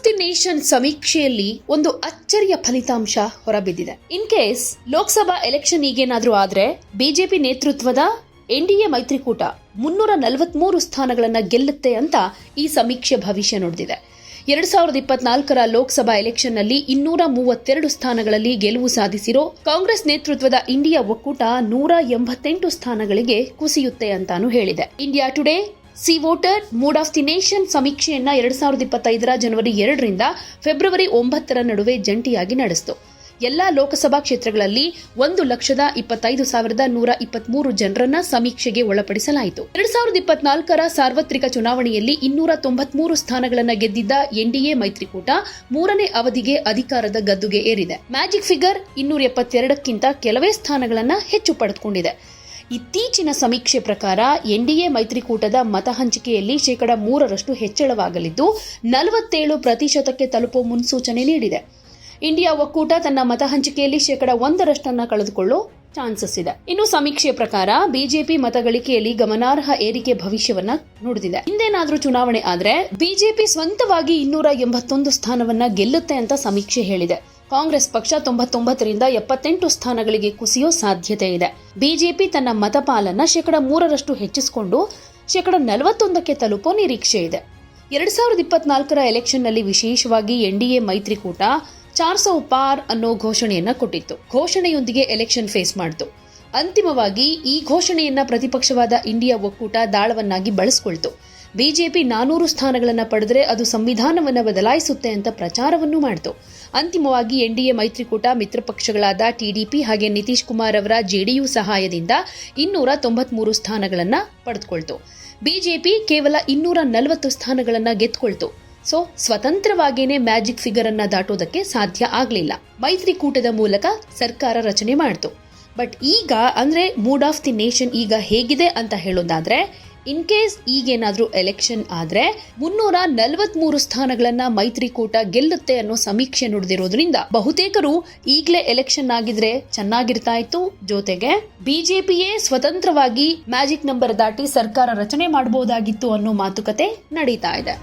Nation ಸಮೀಕ್ಷೆಯಲ್ಲಿ ಒಂದು ಅಚ್ಚರಿಯ ಫಲಿತಾಂಶ ಹೊರಬಿದ್ದಿದೆ. ಇನ್ ಕೇಸ್ ಲೋಕಸಭಾ ಎಲೆಕ್ಷನ್ ಈಗೇನಾದ್ರೂ ಆದ್ರೆ ಬಿಜೆಪಿ ನೇತೃತ್ವದ ಎನ್ಡಿಎ ಮೈತ್ರಿಕೂಟ ಮುನ್ನೂರ ನಲವತ್ಮೂರು ಸ್ಥಾನಗಳನ್ನ ಗೆಲ್ಲುತ್ತೆ ಅಂತ ಈ ಸಮೀಕ್ಷೆ ಭವಿಷ್ಯ ನುಡಿದಿದೆ. ಎರಡ್ ಸಾವಿರದ ಇಪ್ಪತ್ನಾಲ್ಕರ ಲೋಕಸಭಾ ಎಲೆಕ್ಷನ್ನಲ್ಲಿ ಇನ್ನೂರ ಮೂವತ್ತೆರಡು ಸ್ಥಾನಗಳಲ್ಲಿ ಗೆಲುವು ಸಾಧಿಸಿರೋ ಕಾಂಗ್ರೆಸ್ ನೇತೃತ್ವದ ಇಂಡಿಯಾ ಒಕ್ಕೂಟ ನೂರ ಎಂಬತ್ತೆಂಟು ಸ್ಥಾನಗಳಿಗೆ ಕುಸಿಯುತ್ತೆ ಅಂತಾನು ಹೇಳಿದೆ. India Today C Voter mood of the nation ಸಮೀಕ್ಷೆಯನ್ನ ಎರಡ್ ಸಾವಿರದ ಇಪ್ಪತ್ತೈದರ ಜನವರಿ ಎರಡರಿಂದ ಫೆಬ್ರವರಿ ಒಂಬತ್ತರ ನಡುವೆ ಜಂಟಿಯಾಗಿ ನಡೆಸಿತು. ಎಲ್ಲಾ ಲೋಕಸಭಾ ಕ್ಷೇತ್ರಗಳಲ್ಲಿ ಒಂದು ಲಕ್ಷದ ಇಪ್ಪತ್ತೈದು ಸಾವಿರದ ನೂರ ಇಪ್ಪತ್ಮೂರು ಜನರನ್ನ ಸಮೀಕ್ಷೆಗೆ ಒಳಪಡಿಸಲಾಯಿತು. ಎರಡ್ ಸಾವಿರದ ಇಪ್ಪತ್ನಾಲ್ಕರ ಸಾರ್ವತ್ರಿಕ ಚುನಾವಣೆಯಲ್ಲಿ ಇನ್ನೂರ ತೊಂಬತ್ಮೂರು ಸ್ಥಾನಗಳನ್ನು ಗೆದ್ದಿದ್ದ ಎನ್ಡಿಎ ಮೈತ್ರಿಕೂಟ ಮೂರನೇ ಅವಧಿಗೆ ಅಧಿಕಾರದ ಗದ್ದುಗೆ ಏರಿದೆ. ಮ್ಯಾಜಿಕ್ ಫಿಗರ್ ಇನ್ನೂರ ಎಪ್ಪತ್ತೆರಡಕ್ಕಿಂತ ಕೆಲವೇ ಸ್ಥಾನಗಳನ್ನು ಹೆಚ್ಚು ಪಡೆದುಕೊಂಡಿದೆ. ಇತ್ತೀಚಿನ ಸಮೀಕ್ಷೆ ಪ್ರಕಾರ ಎನ್ಡಿಎ ಮೈತ್ರಿಕೂಟದ ಮತ ಹಂಚಿಕೆಯಲ್ಲಿ ಶೇಕಡ ಮೂರರಷ್ಟು ಹೆಚ್ಚಳವಾಗಲಿದ್ದು, ನಲವತ್ತೇಳು ಪ್ರತಿಶತಕ್ಕೆ ತಲುಪುವ ಮುನ್ಸೂಚನೆ ನೀಡಿದೆ. ಇಂಡಿಯಾ ಒಕ್ಕೂಟ ತನ್ನ ಮತ ಹಂಚಿಕೆಯಲ್ಲಿ ಶೇಕಡ ಒಂದರಷ್ಟನ್ನ ಕಳೆದುಕೊಳ್ಳೋ ಚಾನ್ಸಸ್ ಇದೆ. ಇನ್ನು ಸಮೀಕ್ಷೆ ಪ್ರಕಾರ ಬಿಜೆಪಿ ಮತಗಳಿಕೆಯಲ್ಲಿ ಗಮನಾರ್ಹ ಏರಿಕೆ ಭವಿಷ್ಯವನ್ನ ನುಡಿದಿದೆ. ಹಿಂದೇನಾದ್ರೂ ಚುನಾವಣೆ ಆದ್ರೆ ಬಿಜೆಪಿ ಸ್ವಂತವಾಗಿ ಇನ್ನೂರ ಎಂಬತ್ತೊಂದು ಸ್ಥಾನವನ್ನ ಗೆಲ್ಲುತ್ತೆ ಅಂತ ಸಮೀಕ್ಷೆ ಹೇಳಿದೆ. ಕಾಂಗ್ರೆಸ್ ಪಕ್ಷ ತೊಂಬತ್ತೊಂಬತ್ತರಿಂದ ಎಪ್ಪತ್ತೆಂಟು ಸ್ಥಾನಗಳಿಗೆ ಕುಸಿಯೋ ಸಾಧ್ಯತೆ ಇದೆ. ಬಿಜೆಪಿ ತನ್ನ ಮತಪಾಲನ್ನ ಶೇಕಡ ಮೂರರಷ್ಟು ಹೆಚ್ಚಿಸಿಕೊಂಡು ಶೇಕಡ ನಲವತ್ತೊಂದಕ್ಕೆ ತಲುಪೋ ನಿರೀಕ್ಷೆ ಇದೆ. ಎರಡ್ ಸಾವಿರದ ಇಪ್ಪತ್ನಾಲ್ಕರ ಎಲೆಕ್ಷನ್ನಲ್ಲಿ ವಿಶೇಷವಾಗಿ ಎನ್ಡಿಎ ಮೈತ್ರಿಕೂಟ ಚಾರ್ ಸೌ ಪಾರ್ ಅನ್ನೋ ಘೋಷಣೆಯನ್ನ ಕೊಟ್ಟಿತ್ತು. ಘೋಷಣೆಯೊಂದಿಗೆ ಎಲೆಕ್ಷನ್ ಫೇಸ್ ಮಾಡಿತು. ಅಂತಿಮವಾಗಿ ಈ ಘೋಷಣೆಯನ್ನ ಪ್ರತಿಪಕ್ಷವಾದ ಇಂಡಿಯಾ ಒಕ್ಕೂಟ ದಾಳವನ್ನಾಗಿ ಬಳಸಿಕೊಳ್ತು. ಬಿಜೆಪಿ ನಾನೂರು ಸ್ಥಾನಗಳನ್ನು ಪಡೆದರೆ ಅದು ಸಂವಿಧಾನವನ್ನು ಬದಲಾಯಿಸುತ್ತೆ ಅಂತ ಪ್ರಚಾರವನ್ನು ಮಾಡಿತು. ಅಂತಿಮವಾಗಿ ಎನ್ಡಿಎ ಮೈತ್ರಿಕೂಟ ಮಿತ್ರ ಪಕ್ಷಗಳಾದ ಟಿಡಿಪಿ ಹಾಗೆ ನಿತೀಶ್ ಕುಮಾರ್ ಅವರ ಜೆಡಿಯು ಸಹಾಯದಿಂದ ಇನ್ನೂರ ತೊಂಬತ್ಮೂರು ಸ್ಥಾನಗಳನ್ನು ಪಡೆದುಕೊಳ್ತು. ಬಿಜೆಪಿ ಕೇವಲ ಇನ್ನೂರ ನಲವತ್ತು ಸ್ಥಾನಗಳನ್ನು ಗೆದ್ದುಕೊಳ್ತು. ಸೊ ಸ್ವತಂತ್ರವಾಗೇನೆ ಮ್ಯಾಜಿಕ್ ಫಿಗರ್ ಅನ್ನ ದಾಟೋದಕ್ಕೆ ಸಾಧ್ಯ ಆಗಲಿಲ್ಲ. ಮೈತ್ರಿಕೂಟದ ಮೂಲಕ ಸರ್ಕಾರ ರಚನೆ ಮಾಡಿತು. ಬಟ್ ಈಗ ಅಂದ್ರೆ ಮೂಡ್ ಆಫ್ ದಿ ನೇಷನ್ ಈಗ ಹೇಗಿದೆ ಅಂತ ಹೇಳೋದಾದ್ರೆ ಇನ್ ಕೇಸ್ ಈಗೇನಾದರೂ ಎಲೆಕ್ಷನ್ ಆದ್ರೆ ಮುನ್ನೂರ ನಲವತ್ಮೂರು ಸ್ಥಾನಗಳನ್ನ ಮೈತ್ರಿಕೂಟ ಗೆಲ್ಲುತ್ತೆ ಅನ್ನೋ ಸಮೀಕ್ಷೆ ನುಡಿದಿರೋದ್ರಿಂದ ಬಹುತೇಕರು ಈಗಲೇ ಎಲೆಕ್ಷನ್ ಆಗಿದ್ರೆ ಚೆನ್ನಾಗಿರ್ತಾ ಇತ್ತು. ಜೊತೆಗೆ ಬಿಜೆಪಿಯೇ ಸ್ವತಂತ್ರವಾಗಿ ಮ್ಯಾಜಿಕ್ ನಂಬರ್ ದಾಟಿ ಸರ್ಕಾರ ರಚನೆ ಮಾಡಬಹುದಾಗಿತ್ತು ಅನ್ನೋ ಮಾತುಕತೆ ನಡೀತಾ ಇದೆ.